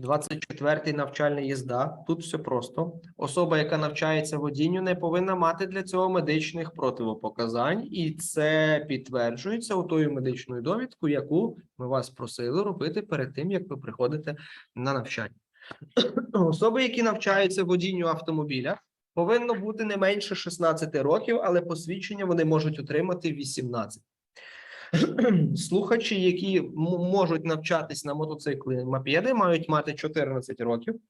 24-й навчальний їзда. Тут все просто. Особа, яка навчається водінню, не повинна мати для цього медичних противопоказань, і це підтверджується у тою медичною довідку, яку ми вас просили робити перед тим, як ви приходите на навчання. Особи, які навчаються водінню автомобіля, повинно бути не менше 16 років, але посвідчення вони можуть отримати 18. Слухачі, які можуть навчатись на мотоцикли мопеди, мають мати 14 років,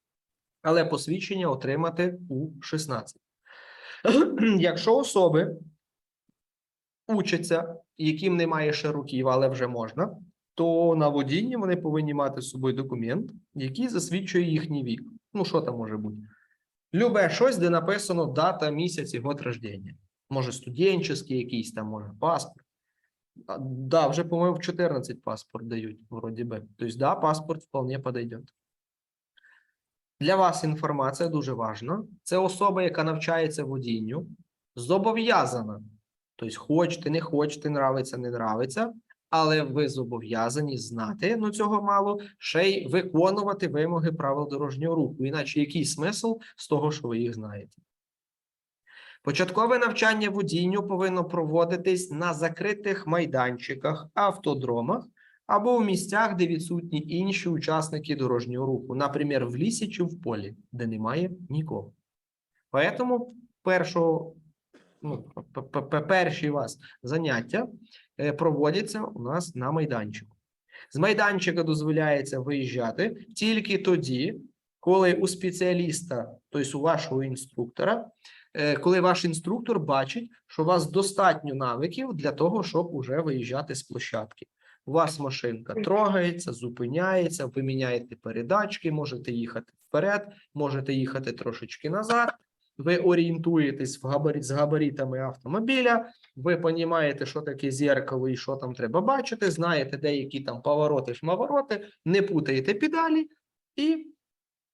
але посвідчення отримати у 16. Якщо особи учаться, яким немає ще років, але вже можна, то на водінні вони повинні мати з собою документ, який засвідчує їхній вік. Ну, що там може бути? Любе щось, де написано дата, місяць і год рождення. Може, студенческий якийсь там, може, паспорт. Да, вже, по-моєму, в 14 паспорт дають, вроді би. Тобто, да, паспорт вполне подойдет. Для вас інформація дуже важна. Це особа, яка навчається водінню, зобов'язана. Тобто, хочете, не хочете, нравиться, не нравиться, але ви зобов'язані знати, ну цього мало, ще й виконувати вимоги правил дорожнього руху. Іначе який смисл з того, що ви їх знаєте? Початкове навчання водінню повинно проводитись на закритих майданчиках, автодромах або в місцях, де відсутні інші учасники дорожнього руху, наприклад, в лісі чи в полі, де немає нікого. Поэтому першого, ну, перші у вас заняття е, проводяться у нас на майданчику. З майданчика дозволяється виїжджати тільки тоді, коли у спеціаліста, тобто у вашого інструктора, е, коли ваш інструктор бачить, що у вас достатньо навиків для того, щоб уже виїжджати з площадки. У вас машинка трогається, зупиняється, ви міняєте передачки, можете їхати вперед, можете їхати трошечки назад. Ви орієнтуєтесь в габарит, з габаритами автомобіля, ви розумієте, що таке зеркало і що там треба бачити, знаєте, деякі там повороти, шмавороти, не путаєте педалі і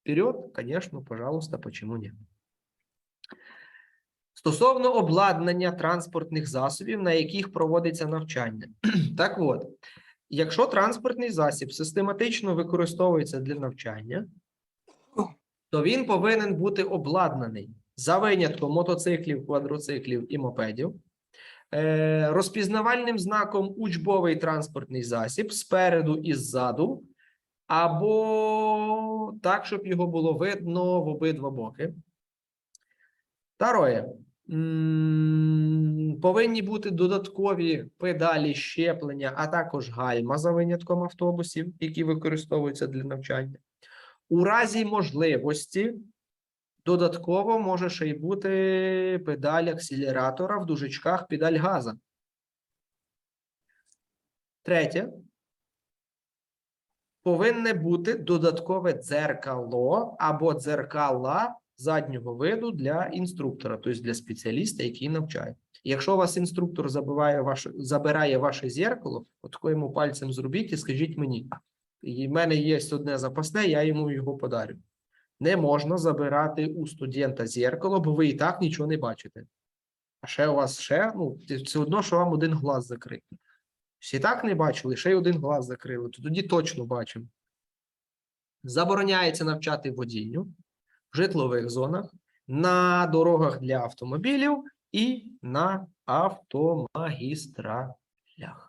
вперед, звісно, пожалуйста, почему ні. Стосовно обладнання транспортних засобів, на яких проводиться навчання. Так от, якщо транспортний засіб систематично використовується для навчання, то він повинен бути обладнаний за винятком мотоциклів, квадроциклів і мопедів, е, розпізнавальним знаком учбовий транспортний засіб спереду і ззаду, або так, щоб його було видно в обидва боки. Второе. Повинні бути додаткові педалі щеплення, а також гальма за винятком автобусів, які використовуються для навчання. У разі можливості додатково може ще й бути педаль акселератора в дужечках педаль газа. Третє. Повинне бути додаткове дзеркало або дзеркала заднього виду для інструктора, тобто для спеціаліста, який навчає. Якщо у вас інструктор забиває ваше, забирає ваше зеркало, от йому пальцем зробіть і скажіть мені, в мене є одне запасне, я йому його подарю. Не можна забирати у студента зеркало, бо ви і так нічого не бачите. А ще у вас ще, ну, все одно, що вам один глаз закрив. Всі так не бачили, ще й один глаз закрили, то тоді точно бачимо. Забороняється навчати водінню в житлових зонах, на дорогах для автомобілів і на автомагістралях.